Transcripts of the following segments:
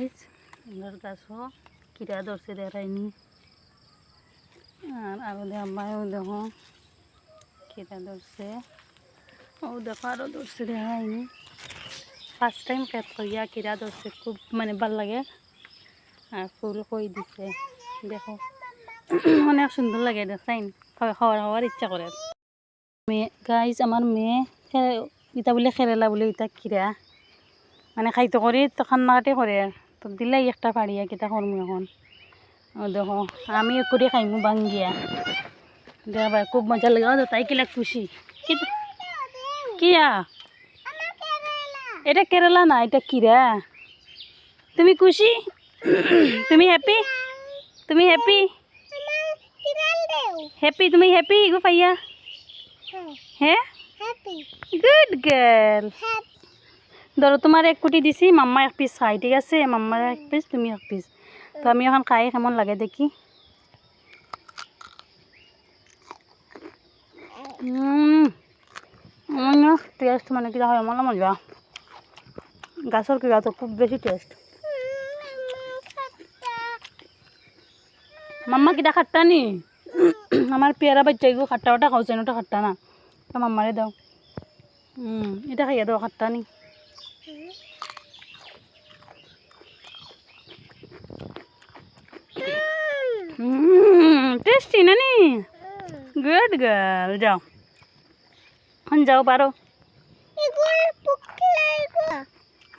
Guys আমার গাছও কিরা ধরছে দেখায়নি আর আরও দেখাও দেখো কিরা ধরছে। ও দেখো আরও ধরছে দেখায়নি ফার্স্ট টাইম ক্যাপ করিয়া কিরা ধরছে, খুব মানে ভালো লাগে। আর ফুল কই দিছে, দেখো। অনেক সুন্দর লাগে দেখাইন খাওয়ার খাওয়ার ইচ্ছা করে। মেয়ে গাইজ, আমার মেয়ে ইটা বলে খেরেলা বলে, ইটা কিরা। মানে খাইতে তো কান্নাকাটি করে তো দিলাই একটা পাড়িয়া কিতা করমু এখন। ও দেখো আমি করে খাইমু বাঙ্গিয়া। দেখা ভাই খুব মজা লাগে। ও তাই কিলা খুশি। কিয়া? এটা কেরালা না এটা কিরা তুমি খুশি? তুমি হ্যাপি তুমি হ্যাপি হ্যাপি তুমি হ্যাপি গো পাইয়া। হ্যাঁ। গুড গার্ল ধরো, তোমার এক কোটি দিছি, মাম্মা এক পিস খাই ঠিক আছে? মাম্মার এক পিস তুমি এক পিস তো আমি এখন খাই, কেমন লাগে দেখি। টেস্ট মানে কিনা হয় আমার মজা গাছের কিনা তো খুব বেশি টেস্ট মাম্মা কিটা খাট্টা নি? আমার পেয়ারা বাচ্চা এগুলো খাট্টা, ওটা খাওয়াছেন ওটা খাট্টা না। মাম্মারে দাও। হুম এটা খাইয়া দাও, খাট্টা নি। 응? ટેસ્ટી ને ની ગુડ ગર્લ જાઓ અને જાઓ પારો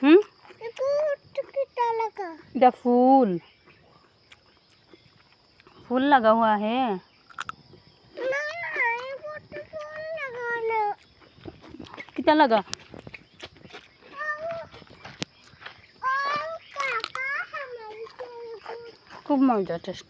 હમ इधर फूल फूल लगा हुआ है कितना लगा খুব মজা টেস্টি